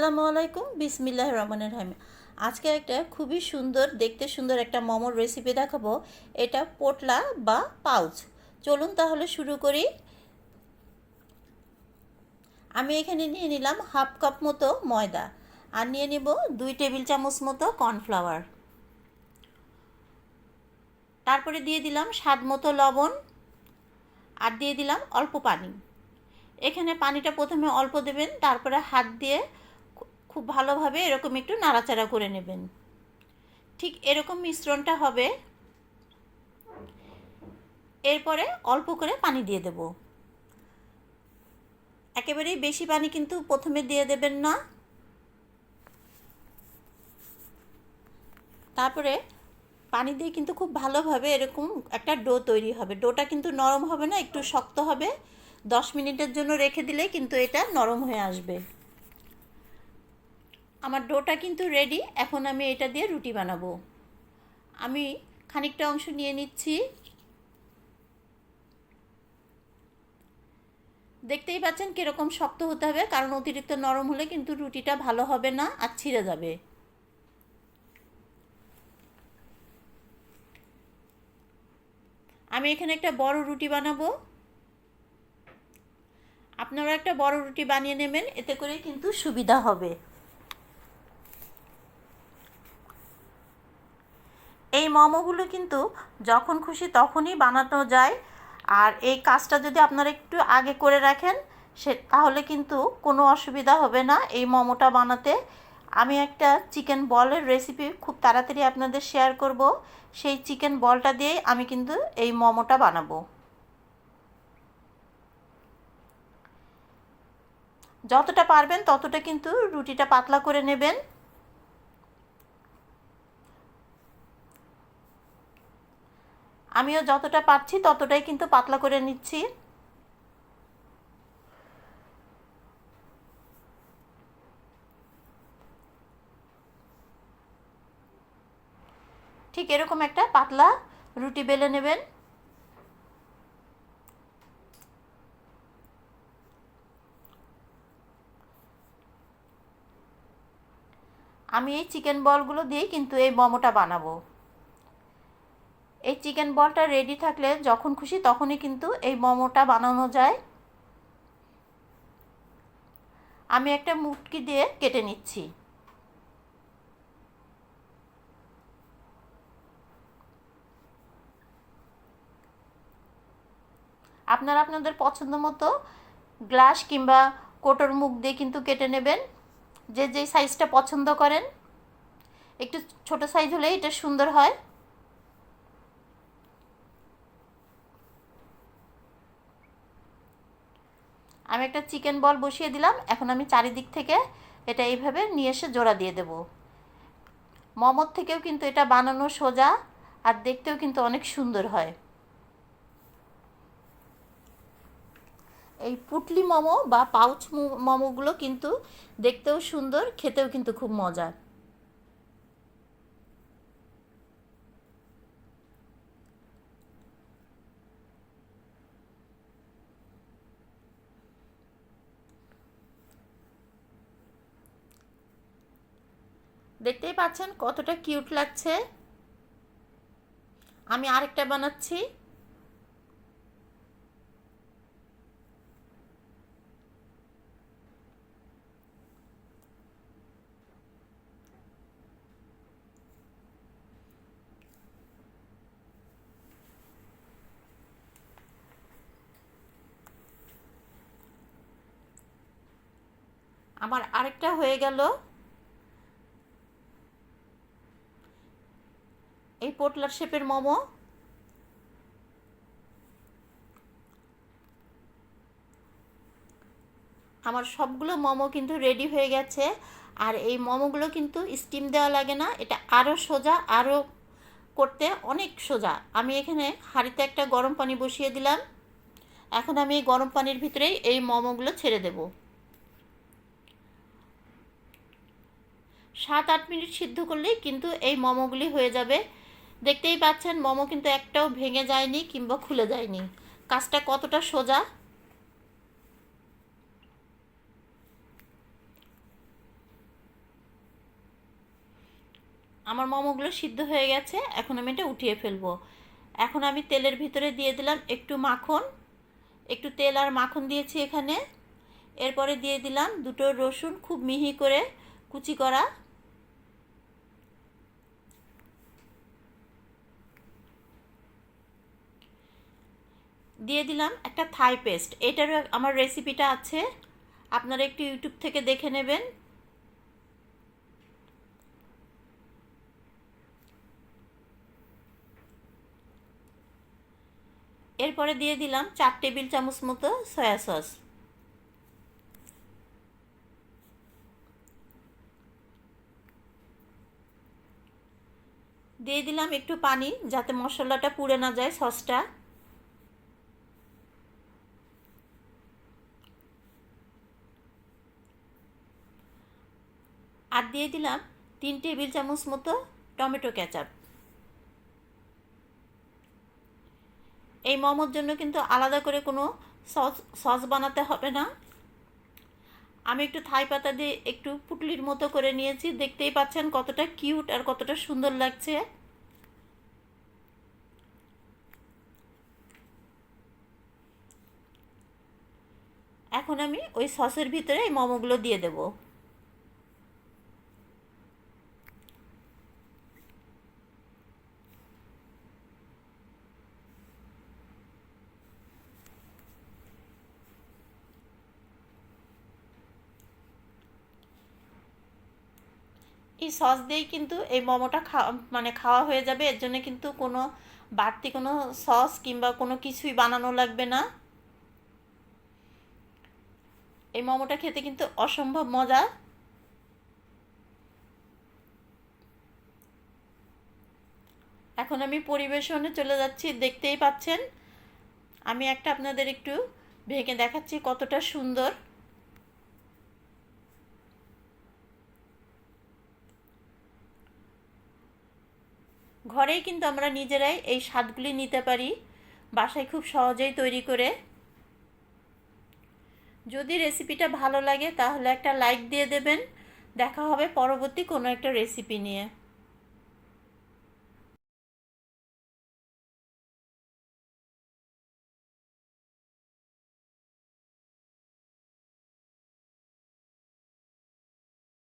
আসসালামু আলাইকুম বিসমিল্লাহ রহমানের রহিম। আজকে একটা খুবই সুন্দর, দেখতে সুন্দর একটা মোমোর রেসিপি দেখাবো। এটা পোটলা বা পাউচ। চলুন তাহলে শুরু করি। আমি এখানে নিয়ে নিলাম হাফ কাপ মতো ময়দা আর নিয়ে নিব দুই টেবিল চামচ মতো কর্নফ্লাওয়ার। তারপরে দিয়ে দিলাম স্বাদ মতো লবণ আর দিয়ে দিলাম অল্প পানি। এখানে পানিটা প্রথমে অল্প দেবেন, তারপরে হাত দিয়ে খুব ভালোভাবে এরকম একটু নাড়াচাড়া করে নেবেন। ঠিক এরকম মিশ্রণটা হবে। এরপরে অল্প করে পানি দিয়ে দেব। একেবারেই বেশি পানি কিন্তু প্রথমে দিয়ে দেবেন না। তারপরে পানি দিয়ে কিন্তু খুব ভালোভাবে এরকম একটা ডো তৈরি হবে। ডোটা কিন্তু নরম হবে না, একটু শক্ত হবে। দশ মিনিটের জন্য রেখে দিলে কিন্তু এটা নরম হয়ে আসবে। আমার ডোটা কিন্তু রেডি এখন আমি এটা দিয়ে রুটি বানাবো। আমি খানিকটা অংশ নিয়ে নিচ্ছি। দেখতেই পাচ্ছেন কীরকম শক্ত হতে হবে, কারণ অতিরিক্ত নরম হলে কিন্তু রুটিটা ভালো হবে না আর ছিঁড়ে যাবে। আমি এখানে একটা বড় রুটি বানাবো। আপনারা একটা বড় রুটি বানিয়ে নেবেন, এতে করে কিন্তু সুবিধা হবে এই মোমোগুলো কিন্তু যখন খুশি তখনই বানানো যায়। আর এই কাজটা যদি আপনারা একটু আগে করে রাখেন, সে তাহলে কিন্তু কোনো অসুবিধা হবে না এই মোমোটা বানাতে। আমি একটা চিকেন বলের রেসিপি খুব তাড়াতাড়ি আপনাদের শেয়ার করব। সেই চিকেন বলটা দিয়েই আমি কিন্তু এই মোমোটা বানাবো। যতটা পারবেন ততটা কিন্তু রুটিটা পাতলা করে নেবেন। আমিও যতটা পাচ্ছি ততটাই কিন্তু পাতলা করে নিচ্ছি। ঠিক এরকম একটা পাতলা রুটি বেলে নেবেন। আমি এই চিকেন বলগুলো দিয়েই কিন্তু এই মোমোটা বানাবো। এই চিকেন বলটা রেডি থাকলে যখন খুশি তখনই কিন্তু এই মোমোটা বানানো যায়। আমি একটা মুটকি দিয়ে কেটে নিচ্ছি। আপনারা আপনাদের পছন্দ মতো গ্লাস কিংবা কোটোর মুখ দিয়ে কিন্তু কেটে নেবেন। যে যেই সাইজটা পছন্দ করেন। একটু ছোট সাইজ হলে এটা সুন্দর হয়। আমি একটা চিকেন বল বসিয়ে দিলাম। এখন আমি চারিদিক থেকে এটা এইভাবে নিয়ে এসে জোড়া দিয়ে দেব। মমর থেকেও কিন্তু এটা বানানো সোজা আর দেখতেও কিন্তু অনেক সুন্দর হয়। এই পুটলি মোমো বা পাউচ মোমোগুলো কিন্তু দেখতেও সুন্দর, খেতেও কিন্তু খুব মজার। দেখতেই পাচ্ছেন কতটা কিউট লাগছে। আমি আরেকটা বানাচ্ছি। আমার আরেকটা হয়ে গেল। এই পোটলার শেপের মোমো। আমার সবগুলো মোমো কিন্তু রেডি হয়ে গেছে। আর এই মোমোগুলো কিন্তু স্টিম দেওয়া লাগে না। এটা আরও সোজা আরও করতে অনেক সোজা। আমি এখানে হাঁড়িতে একটা গরম পানি বসিয়ে দিলাম। এখন আমি এই গরম পানির ভিতরেই এই মোমোগুলো ছেড়ে দেব। সাত আট মিনিট সিদ্ধ করলেই কিন্তু এই মোমোগুলি হয়ে যাবে। দেখতেই পাচ্ছেন, মোমো কিন্তু একটাও ভেঙে যায়নি কিংবা খুলে যায়নি। কাজটা কতটা সোজা? আমার মোমোগুলো সিদ্ধ হয়ে গেছে, এখন আমি এটা উঠিয়ে ফেলব। এখন আমি তেলের ভিতরে দিয়ে দিলাম একটু মাখন, একটু তেল আর মাখন দিয়েছি এখানে। এরপরে দিয়ে দিলাম দুটো রসুন খুব মিহি করে কুচি করা। দিয়ে দিলাম একটা থাই পেস্ট। এটারও আমার রেসিপিটা আছে। আপনারা একটু ইউটিউব থেকে দেখে নেবেন। এরপরে দিয়ে দিলাম চার টেবিল চামচ মতো সয়া সস। দিয়ে দিলাম একটু পানি যাতে মশলাটা পুড়ে না যায় সসটা। আর দিয়ে দিলাম তিন টেবিল চামচ মতো টমেটো ক্যাচাপ এই মোমোর জন্য কিন্তু আলাদা করে কোনো সস সস বানাতে হবে না। আমি একটু থাই পাতা দিয়ে একটু পুটলির মতো করে নিয়েছি। দেখতেই পাচ্ছেন কতটা কিউট আর কতটা সুন্দর লাগছে। এখন আমি ওই সসের ভিতরে এই মোমোগুলো দিয়ে দেবো। এই সস দিয়েই কিন্তু এই মোমোটা খাওয়া মানে খাওয়া হয়ে যাবে। এর জন্য কিন্তু কোনো বাড়তি কোনো সস কিংবা কোনো কিছুই বানানো লাগবে না। এই মোমোটা খেতে কিন্তু অসম্ভব মজা। এখন আমি পরিবেশনে চলে যাচ্ছি, দেখতেই পাচ্ছেন। আমি একটা আপনাদের একটু ভেঙে দেখাচ্ছি কতটা সুন্দর। ঘরেই কিন্তু আমরা নিজেরাই এই স্বাদগুলি নিতে পারি, বাসায় খুব সহজেই তৈরি করে। যদি রেসিপিটা ভালো লাগে তাহলে একটা লাইক দিয়ে দেবেন। দেখা হবে পরবর্তী কোনো একটা রেসিপি নিয়ে।